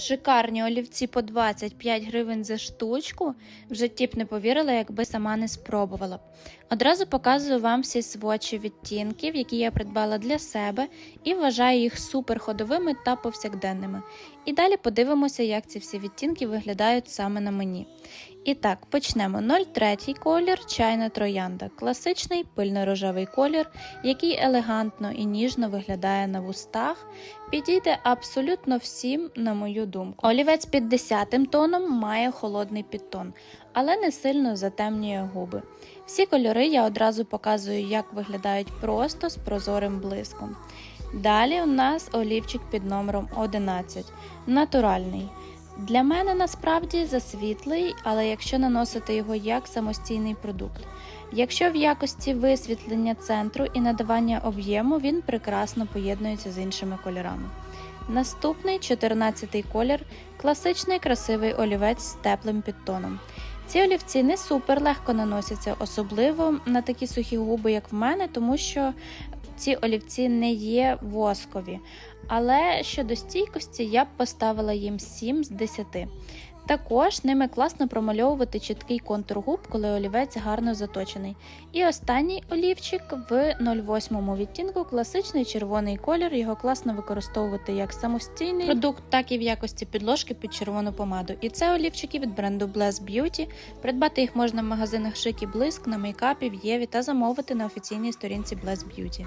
Шикарні олівці по 25 гривень за штучку. В житті б не повірила, якби сама не спробувала. Одразу показую вам всі свочі відтінків, які я придбала для себе, і вважаю їх суперходовими та повсякденними. І далі подивимося, як ці всі відтінки виглядають саме на мені. І так, почнемо. 03 колір чайна троянда. Класичний пильно-рожевий колір, який елегантно і ніжно виглядає на вустах. Підійде абсолютно всім, на мою думку. Олівець під 10 тоном має холодний підтон, але не сильно затемнює губи. Всі кольори я одразу показую, як виглядають просто з прозорим блиском. Далі у нас олівчик під номером 11, натуральний. Для мене насправді засвітлий, але якщо наносити його як самостійний продукт. Якщо в якості висвітлення центру і надавання об'єму він прекрасно поєднується з іншими кольорами. Наступний 14-й колір класичний красивий олівець з теплим підтоном. Ці олівці не супер легко наносяться, особливо на такі сухі губи, як в мене, тому що ці олівці не є воскові. Але щодо стійкості я б поставила їм 7 з 10. Також ними класно промальовувати чіткий контур губ, коли олівець гарно заточений. І останній олівчик в 08 відтінку класичний червоний колір. Його класно використовувати як самостійний продукт, так і в якості підложки під червону помаду. І це олівчики від бренду Bless Beauty. Придбати їх можна в магазинах Шик Блиск, на мейкапі, в Єві та замовити на офіційній сторінці Bless Beauty.